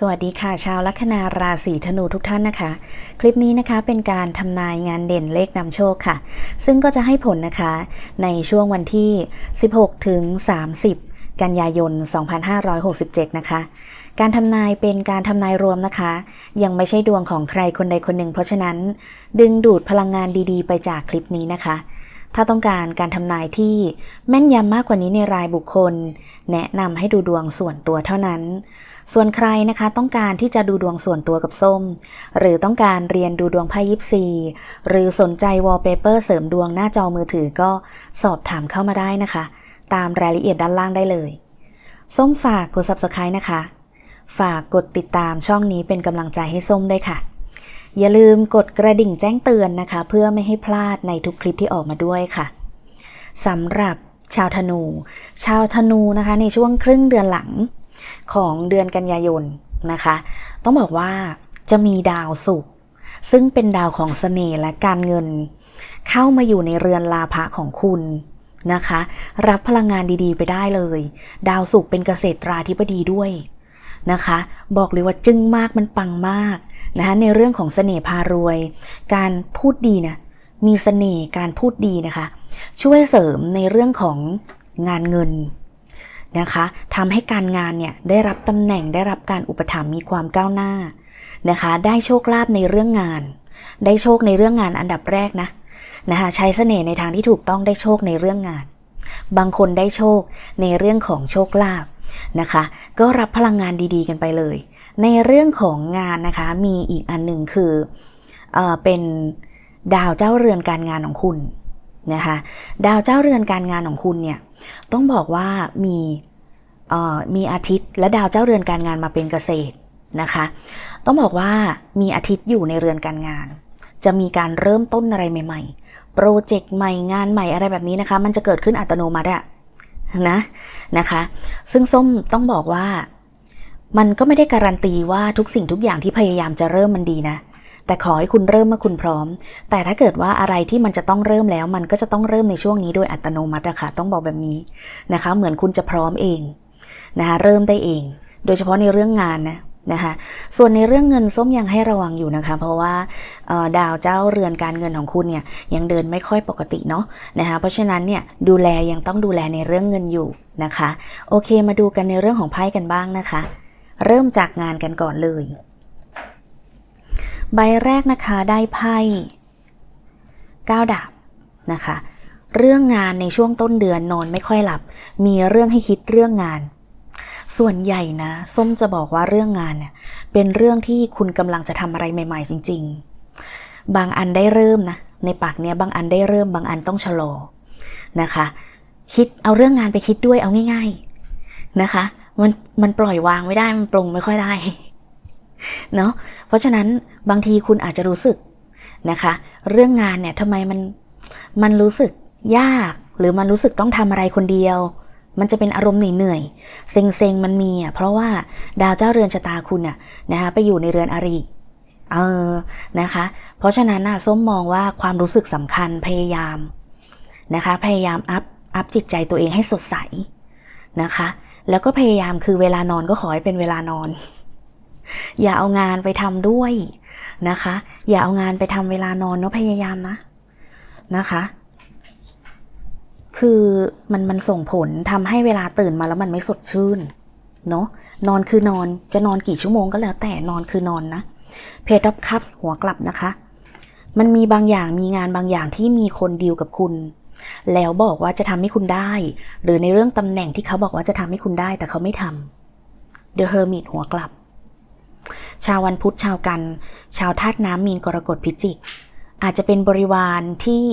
สวัสดีค่ะ ชาวลัคนาราศีธนูทุกท่านนะคะ คลิปนี้นะคะเป็นการทำนายงานเด่นเลขนำโชคค่ะ ซึ่งก็จะให้ผลนะคะ ในช่วงวันที่ 16 ถึง 30 กันยายน 2567 นะคะ การทำนายเป็นการทำนายรวมนะคะ ยังไม่ใช่ดวงของใครคนใดคนหนึ่ง เพราะฉะนั้น ดึงดูดพลังงานดีๆ ไปจากคลิปนี้นะคะ ถ้าต้องการการทำนายที่แม่นยำมากกว่านี้ในรายบุคคล แนะนำให้ดูดวงส่วนตัวเท่านั้น ส่วนใครนะคะต้องการที่จะดูดวงส่วนตัวกับส้ม หรือต้องการเรียนดูดวงไพ่ยิปซีหรือสนใจวอลเปเปอร์เสริมดวงหน้าจอมือถือก็สอบถามเข้ามาได้นะคะ ตามรายละเอียดด้านล่างได้เลย ส้มฝากกด subscribe นะคะ ฝากกดติดตามช่องนี้เป็นกำลังใจให้ส้มด้วยค่ะ อย่าลืมกดกระดิ่งแจ้งเตือนนะคะ เพื่อไม่ให้พลาดในทุกคลิปที่ออกมาด้วยค่ะสำหรับชาวธนู ชาวธนูนะคะในช่วงครึ่งเดือนหลัง ของเดือนกันยายนนะคะ ต้องบอกว่าจะมีดาวศุกร์ซึ่งเป็นดาวของเสน่ห์และการเงิน เข้ามาอยู่ในเรือนลาภะของคุณนะคะ รับพลังงานดีๆ ไปได้เลย ดาวศุกร์เป็นเกษตราธิบดีด้วยนะคะ บอกเลยว่าจึ้งมากมันปังมากนะคะในเรื่องของเสน่ห์พารวย การพูดดีนะมีเสน่ห์การพูดดีนะคะ ช่วยเสริมในเรื่องของงานเงิน นะคะทำให้การงานเนี่ยได้รับตำแหน่งได้รับการอุปถัมภ์มีความก้าวหน้านะคะ ได้โชคลาภในเรื่องงาน ได้โชคในเรื่องงานอันดับแรกนะนะคะใช้เสน่ห์ในทางที่ถูกต้องได้โชคในเรื่องงาน บางคนได้โชคในเรื่องของโชคลาภนะคะ ก็รับพลังงานดีๆ กันไปเลย ในเรื่องของงานนะคะมีอีกอันหนึ่งคือเออเป็นดาวเจ้าเรือนการงานของคุณ นะคะ ดาวเจ้าเรือนการงานของคุณเนี่ยต้องบอกว่ามีมีอาทิตย์และดาวเจ้าเรือนการงานมาเป็นเกษตรนะคะ ต้องบอกว่ามีอาทิตย์อยู่ในเรือนการงาน จะมีการเริ่มต้นอะไรใหม่ ๆ โปรเจกต์ใหม่งานใหม่อะไรแบบนี้นะคะ มันจะเกิดขึ้นอัตโนมัติอะนะนะคะ ซึ่งส้มต้องบอกว่า มันก็ไม่ได้การันตีว่าทุกสิ่งทุกอย่างที่พยายามจะเริ่มมันดีนะ แต่ขอให้คุณเริ่มเมื่อคุณพร้อม แต่ถ้าเกิดว่าอะไรที่มันจะต้องเริ่มแล้ว มันก็จะต้องเริ่มในช่วงนี้โดยอัตโนมัติอะค่ะต้องบอกแบบนี้นะคะ เหมือนคุณจะพร้อมเองนะคะเริ่มได้เอง โดยเฉพาะในเรื่องงานนะนะคะส่วนในเรื่องเงินส้มยังให้ระวังอยู่นะคะ เพราะว่าดาวเจ้าเรือนการเงินของคุณเนี่ยยังเดินไม่ค่อยปกติเนาะนะคะเพราะฉะนั้นเนี่ยดูแลยังต้องดูแลในเรื่องเงินอยู่นะคะ โอเคมาดูกันในเรื่องของไพ่กันบ้างนะคะ เริ่มจากงานกันก่อนเลย ใบแรกนะคะได้ไพ่ก้าดาบนะคะ เรื่องงานในช่วงต้นเดือนนอนไม่ค่อยหลับ มีเรื่องให้คิดเรื่องงาน ส่วนใหญ่นะ ส้มจะบอกว่าเรื่องงานเนี่ยเป็นเรื่องที่คุณกำลังจะทำอะไรใหม่ ๆ จริง ๆ บางอันได้เริ่มนะ ในปากเนี้ยบางอันได้เริ่ม บางอันต้องชะลอนะคะ คิดเอาเรื่องงานไปคิดด้วยเอาง่าย ๆนะคะ มันมันปล่อยวางไม่ได้มันปรงไม่ค่อยได้ เนาะเพราะฉะนั้นบางทีคุณอาจจะรู้สึกนะคะ เรื่องงานเนี่ยทำไมมันมันรู้สึกยาก หรือมันรู้สึกต้องทำอะไรคนเดียว มันจะเป็นอารมณ์เหนื่อยเซ็งเซ็งมันมีอะเพราะว่าดาวเจ้าเรือนชะตาคุณอะนะคะไปอยู่ในเรือนอริเออนะคะ เพราะฉะนั้นน่ะส้มมองว่าความรู้สึกสำคัญพยายามนะคะ พยายามอัพอัพจิตใจตัวเองให้สดใสนะคะ แล้วก็พยายามคือเวลานอนก็ขอให้เป็นเวลานอน อย่าเอางานไปทำด้วยนะคะ อย่าเอางานไปทำเวลานอนเนาะพยายามนะนะคะ คือมันมันส่งผลทำให้เวลาตื่นมาแล้วมันไม่สดชื่นเนาะนอนคือนอนจะนอนกี่ชั่วโมงก็แล้วแต่นอนคือนอนนะเพจรับคัพหัวกลับนะคะ มันมีบางอย่างมีงานบางอย่างที่มีคนดีลกับคุณ แล้วบอกว่าจะทำให้คุณได้ หรือในเรื่องตำแหน่งที่เขาบอกว่าจะทำให้คุณได้แต่เขาไม่ทำ The Hermit หัวกลับ ชาววันพุธชาวกัน ชาวธาตุน้ำมีนกรกฎพิจิก อาจจะเป็นบริวารที่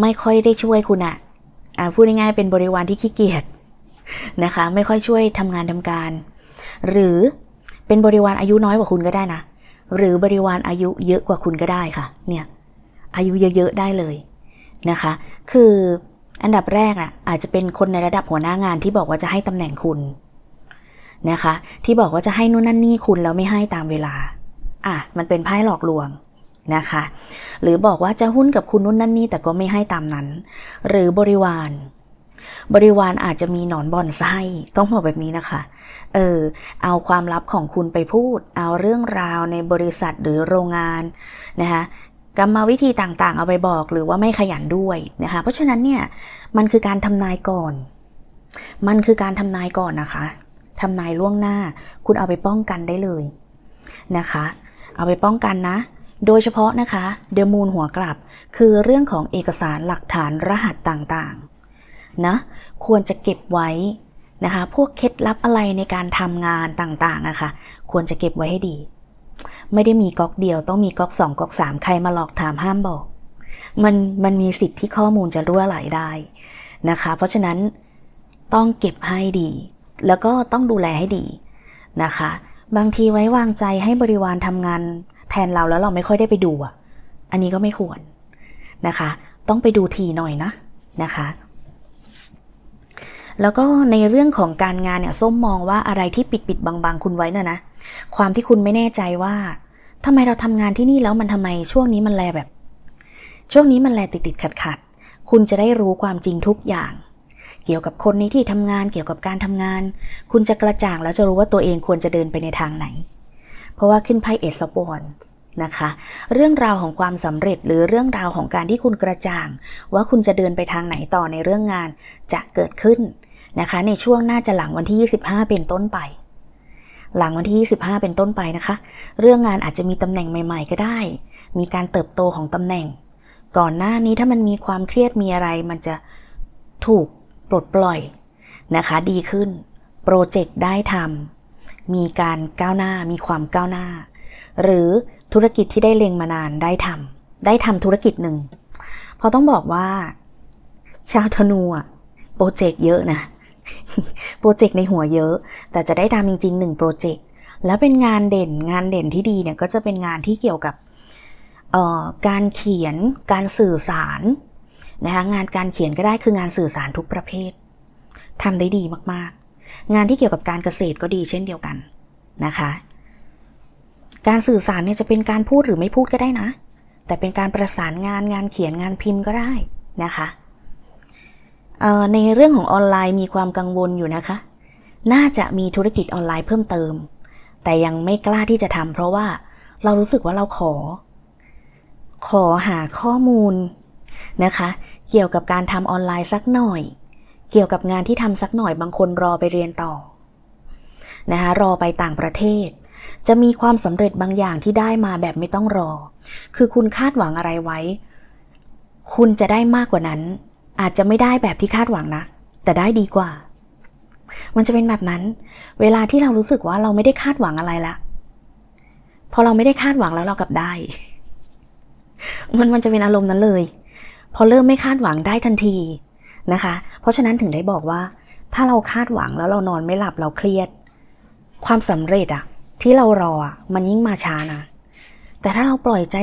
ไม่ค่อยได้ช่วยคุณอะพูดง่ายๆเป็นบริวารที่ขี้เกียจนะคะ ไม่ค่อยช่วยทำงานทำการ หรือเป็นบริวารอายุน้อยกว่าคุณก็ได้นะ หรือบริวารอายุเยอะกว่าคุณก็ได้ค่ะ เนี่ยอายุเยอะๆได้เลยนะคะ คืออันดับแรกอะอาจจะเป็นคนในระดับหัวหน้างานที่บอกว่าจะให้ตำแหน่งคุณ นะคะ ที่บอกว่าจะให้นู่นนั่นนี่คุณแล้วไม่ให้ตามเวลา อะ มันเป็นไพ่หลอกลวงนะคะ หรือบอกว่าจะหุ้นกับคุณนู่นนั่นนี่แต่ก็ไม่ให้ตามนั้น หรือบริวาร บริวารอาจจะมีหนอนบอนไส้ต้องบอกแบบนี้นะคะเออเอาความลับของคุณไปพูด เอาเรื่องราวในบริษัทหรือโรงงานนะคะกรรมวิธีต่างๆ เอาไปบอกหรือว่าไม่ขยันด้วยนะคะ เพราะฉะนั้นเนี่ยมันคือการทำนายก่อน มันคือการทำนายก่อนนะคะ ทำนายล่วงหน้า คุณเอาไปป้องกันได้เลยนะคะ เอาไปป้องกันนะ โดยเฉพาะนะคะเดมูนหัวกลับ คือเรื่องของเอกสารหลักฐานรหัสต่างๆนะควรจะเก็บไว้นะคะ พวกเคล็ดลับอะไรในการทำงานต่างๆอะคะ่ะควรจะเก็บไว้ให้ดี ไม่ได้มีก๊อกเดียวต้องมีก๊อกสองก๊อกสามใครมาหลอกถามห้ามบอก มันมันมีสิทธิ์ที่ข้อมูลจะรั่วไหลได้นะคะ เพราะฉะนั้นต้องเก็บให้ดี แล้วก็ต้องดูแลให้ดีนะคะ บางทีไว้วางใจให้บริวารทำงานแทนเราแล้วเราไม่ค่อยได้ไปดูอะ อันนี้ก็ไม่ควรนะคะ ต้องไปดูทีหน่อยนะนะคะ แล้วก็ในเรื่องของการงานเนี่ยส้มมองว่าอะไรที่ปิดปิดบังบังๆคุณไว้น่ะนะ ความที่คุณไม่แน่ใจว่าทำไมเราทำงานที่นี่แล้วมันทำไมช่วงนี้มันแลแบบ ช่วงนี้มันแลติดติดขัดขัดคุณจะได้รู้ความจริงทุกอย่าง เกี่ยวกับคนในที่ทำงานเกี่ยวกับการทำงาน คุณจะกระจ่างแล้วจะรู้ว่าตัวเองควรจะเดินไปในทางไหน เพราะว่าขึ้นไพ่เอสบอนนะคะ เรื่องราวของความสำเร็จหรือเรื่องราวของการที่คุณกระจ่าง ว่าคุณจะเดินไปทางไหนต่อในเรื่องงานจะเกิดขึ้นนะคะ ในช่วงน่าจะหลังวันที่ 25 เป็นต้นไป หลังวันที่ 25 เป็นต้นไปนะคะ เรื่องงานอาจจะมีตำแหน่งใหม่ ๆ ก็ได้ มีการเติบโตของตำแหน่ง ก่อนหน้านี้ถ้ามันมีความเครียดมีอะไรมันจะถูก ปลดปล่อยนะคะดีขึ้น โปรเจกต์ได้ทำมีการก้าวหน้ามีความก้าวหน้า หรือธุรกิจที่ได้เล็งมานานได้ทำได้ทำธุรกิจหนึ่งเพราะต้องบอกว่า ชาวธนูอะโปรเจกต์เยอะนะ โปรเจกต์ในหัวเยอะ แต่จะได้ทำจริงๆหนึ่งโปรเจกต์แล้วเป็นงานเด่นงานเด่นที่ดีเนี่ยก็จะเป็นงานที่เกี่ยวกับการเขียนการสื่อสาร นะคะงานการเขียนก็ได้คืองานสื่อสารทุกประเภททำได้ดีมากๆ งานที่เกี่ยวกับการเกษตรก็ดีเช่นเดียวกันนะคะ การสื่อสารเนี่ยจะเป็นการพูดหรือไม่พูดก็ได้นะ แต่เป็นการประสานงานงานเขียนงานพิมพ์ก็ได้นะคะในเรื่องของออนไลน์มีความกังวลอยู่นะคะ น่าจะมีธุรกิจออนไลน์เพิ่มเติม แต่ยังไม่กล้าที่จะทำเพราะว่าเรารู้สึกว่าเราขอ ขอหาข้อมูล นะคะ เกี่ยวกับการทำออนไลน์สักหน่อย เกี่ยวกับงานที่ทำสักหน่อยบางคนรอไปเรียนต่อนะคะรอไปต่างประเทศ จะมีความสำเร็จบางอย่างที่ได้มาแบบไม่ต้องรอ คือคุณคาดหวังอะไรไว้ คุณจะได้มากกว่านั้น อาจจะไม่ได้แบบที่คาดหวังนะ แต่ได้ดีกว่า มันจะเป็นแบบนั้น เวลาที่เรารู้สึกว่าเราไม่ได้คาดหวังอะไรละพอเราไม่ได้คาดหวังแล้วเรากลับได้ มันมันจะเป็นอารมณ์นั้นเลย พอเริ่มไม่คาดหวังได้ทันทีนะคะ เพราะฉะนั้นถึงได้บอกว่า ถ้าเราคาดหวังแล้วเรานอนไม่หลับเราเครียด ความสำเร็จอะที่เรารออะมันยิ่งมาช้านะแต่ถ้าเราปล่อยใจ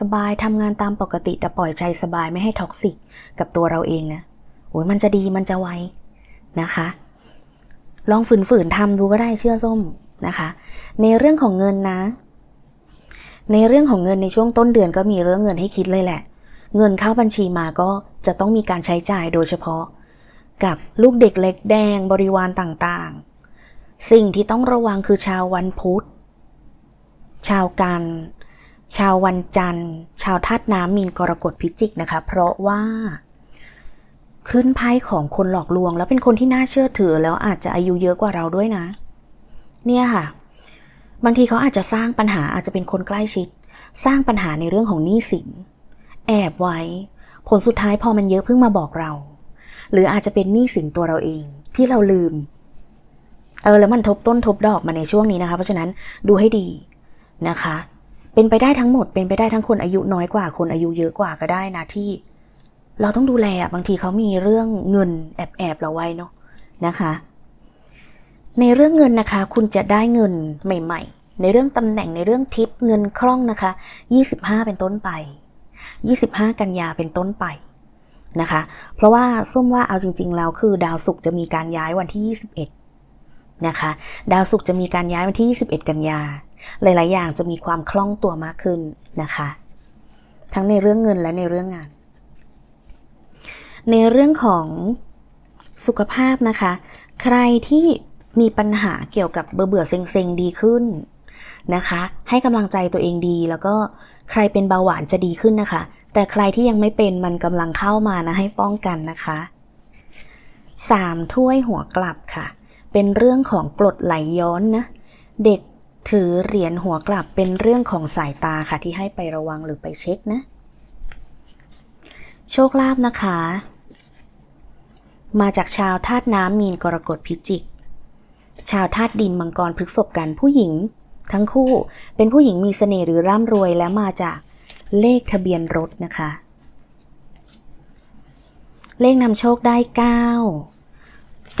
สบายๆทำงานตามปกติแต่ปล่อยใจสบายไม่ให้ท็อกซิกกับตัวเราเองนะโอ้ยมันจะดีมันจะไวนะคะ ลองฝืนๆทำดูก็ได้เชื่อส้มนะคะ ในเรื่องของเงินนะ ในเรื่องของเงินในช่วงต้นเดือนก็มีเรื่องเงินให้คิดเลยแหละ เงินเข้าบัญชีมาก็จะต้องมีการใช้จ่ายโดยเฉพาะ กับลูกเด็กเล็กแดงบริวารต่างๆ สิ่งที่ต้องระวังคือชาววันพุธ ชาวกัน ชาววันจันทร์ ชาวธาตุน้ำมีนกรกฎพิจิกนะคะ เพราะว่า ขึ้นไพ่ของคนหลอกลวง แล้วเป็นคนที่น่าเชื่อถือแล้วอาจจะอายุเยอะกว่าเราด้วยนะ เนี่ยค่ะ บางทีเขาอาจจะสร้างปัญหาอาจจะเป็นคนใกล้ชิด สร้างปัญหาในเรื่องของหนี้สิน แอบไว้ ผลสุดท้ายพอมันเยอะเพิ่งมาบอกเรา หรืออาจจะเป็นหนี้สินตัวเราเองที่เราลืม เออแล้วมันทบต้นทบดอกมาในช่วงนี้นะคะ เพราะฉะนั้นดูให้ดีนะคะ เป็นไปได้ทั้งหมด เป็นไปได้ทั้งคนอายุน้อยกว่าคนอายุเยอะกว่าก็ได้นะที่ เราต้องดูแลบางทีเขามีเรื่องเงินแอบแอบเราไว้เนาะนะคะ ในเรื่องเงินนะคะ คุณจะได้เงินใหม่ ๆ ในเรื่องตำแหน่งในเรื่องทิปเงินคล่องนะคะ 25 เป็นต้นไป 25 กันยาเป็นต้นไปนะคะ เพราะว่าส้มว่าเอาจริง ๆ แล้วคือดาวศุกร์จะมีการย้ายวันที่ 21 นะคะ ดาวศุกร์จะมีการย้ายวันที่ 21 กันยา หลาย ๆ อย่างจะมีความคล่องตัวมากขึ้นนะคะ ทั้งในเรื่องเงินและในเรื่องงาน ในเรื่องของสุขภาพนะคะ ใครที่มีปัญหาเกี่ยวกับเบื่อเบื่อเซ็งๆดีขึ้นนะคะ ให้กำลังใจตัวเองดีแล้วก็ ใครเป็นเบาหวานจะดีขึ้นนะคะ แต่ใครที่ยังไม่เป็นมันกำลังเข้ามานะให้ป้องกันนะคะสามถ้วยหัวกลับค่ะ เป็นเรื่องของกรดไหลย้อนนะ เด็กถือเหรียญหัวกลับเป็นเรื่องของสายตาค่ะที่ให้ไประวังหรือไปเช็คนะ โชคลาภนะคะ มาจากชาวธาตุน้ำมีนกรกฎพิจิก ชาวธาตุดินมังกรพฤกษภกันผู้หญิง ทั้งคู่เป็นผู้หญิงมีเสน่ห์หรือร่ำรวยและมาจากเลขทะเบียนรถนะคะ เลขนำโชคได้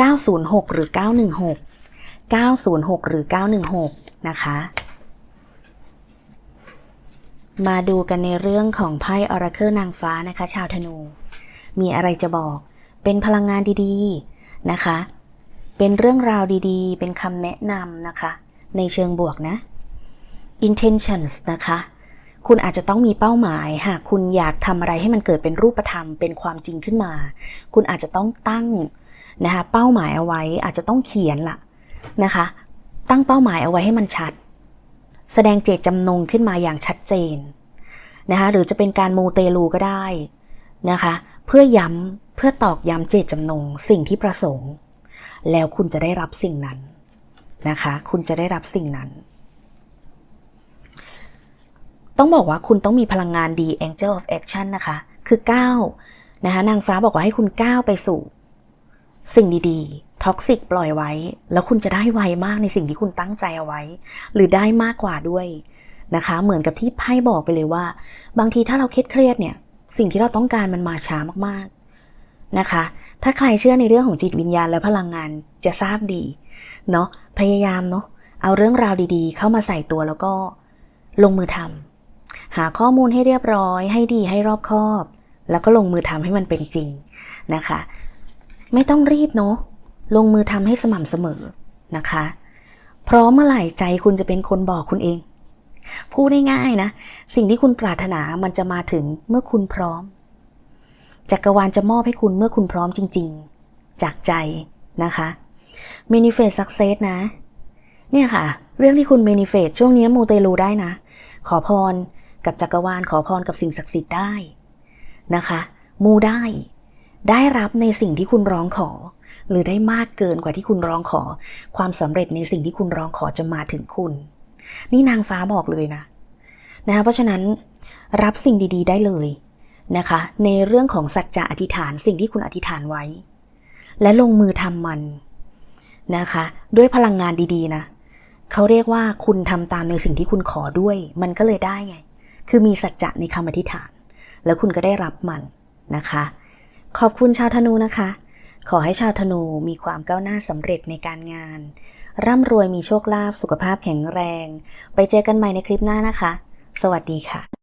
9 906 หรือ 916 906 หรือ 916 นะคะ มาดูกันในเรื่องของไพ่ออราเคิลนางฟ้านะคะ ชาวธนู มีอะไรจะบอก เป็นพลังงานดีๆ นะคะ เป็นเรื่องราวดีๆ เป็นคำแนะนำนะคะ ในเชิงบวกนะ intentions นะคะ คุณอาจจะต้องมีเป้าหมาย หากคุณอยากทำอะไรให้มันเกิดเป็นรูปธรรม เป็นความจริงขึ้นมา คุณอาจจะต้องตั้งนะคะเป้าหมายเอาไว้อาจจะต้องเขียนละนะคะ ตั้งเป้าหมายเอาไว้ให้มันชัด แสดงเจตจำนงขึ้นมาอย่างชัดเจนนะคะหรือจะเป็นการมูเตลูก็ได้นะคะ เพื่อย้ำเพื่อตอกย้ำเจตจำนงสิ่งที่ประสงค์ แล้วคุณจะได้รับสิ่งนั้น นะคะ คุณจะได้รับสิ่งนั้น ต้องบอกว่าคุณต้องมีพลังงานดี Angel of Action นะคะ คือก้าวนะคะนางฟ้าบอกว่าให้คุณก้าวไปสู่ สิ่งดีๆท็อกซิกปล่อยไว้ แล้วคุณจะได้ไวมากในสิ่งที่คุณตั้งใจเอาไว้ หรือได้มากกว่าด้วยนะคะ เหมือนกับที่ไพ่บอกไปเลยว่า บางทีถ้าเราเครียดเครียดเนี่ย สิ่งที่เราต้องการมันมาช้ามากๆนะคะ ถ้าใครเชื่อในเรื่องของจิตวิญญาณและพลังงานจะทราบดีเนาะ พยายามเนาะเอาเรื่องราวดีๆ เข้ามาใส่ตัวแล้วก็ลงมือทำหาข้อมูลให้เรียบร้อย ให้ดีให้รอบคอบ แล้วก็ลงมือทำให้มันเป็นจริงนะคะ ไม่ต้องรีบเนาะลงมือทำให้สม่ำเสมอนะคะพร้อมเมื่อไหร่ใจคุณจะเป็นคนบอกคุณเอง พูดง่ายๆนะ สิ่งที่คุณปรารถนามันจะมาถึงเมื่อคุณพร้อมจักรวาลจะมอบให้คุณเมื่อคุณพร้อมจริง ๆ จากใจนะคะ manifest success นะ เนี่ยค่ะ เรื่องที่คุณ manifest ช่วงนี้มูเตลูได้นะ ขอพรกับจักรวาลขอพรกับสิ่งศักดิ์สิทธิ์ได้นะคะ มูได้ ได้รับในสิ่งที่คุณร้องขอ หรือได้มากเกินกว่าที่คุณร้องขอ ความสำเร็จในสิ่งที่คุณร้องขอจะมาถึงคุณ นี่นางฟ้าบอกเลยนะนะคะเพราะฉะนั้นรับสิ่งดี ๆ ได้เลยนะคะ ในเรื่องของสัจจะอธิษฐานสิ่งที่คุณอธิษฐานไว้ และลงมือทำมัน นะคะ ด้วยพลังงานดีๆนะเขาเรียกว่าคุณทำตามในสิ่งที่คุณขอด้วย มันก็เลยได้ไง คือมีสัจจะในคำอธิษฐาน แล้วคุณก็ได้รับมันนะคะ ขอบคุณชาวธนูนะคะ ขอให้ชาวธนูมีความก้าวหน้าสำเร็จในการงาน ร่ำรวยมีโชคลาภสุขภาพแข็งแรง ไปเจอกันใหม่ในคลิปหน้านะคะ สวัสดีค่ะ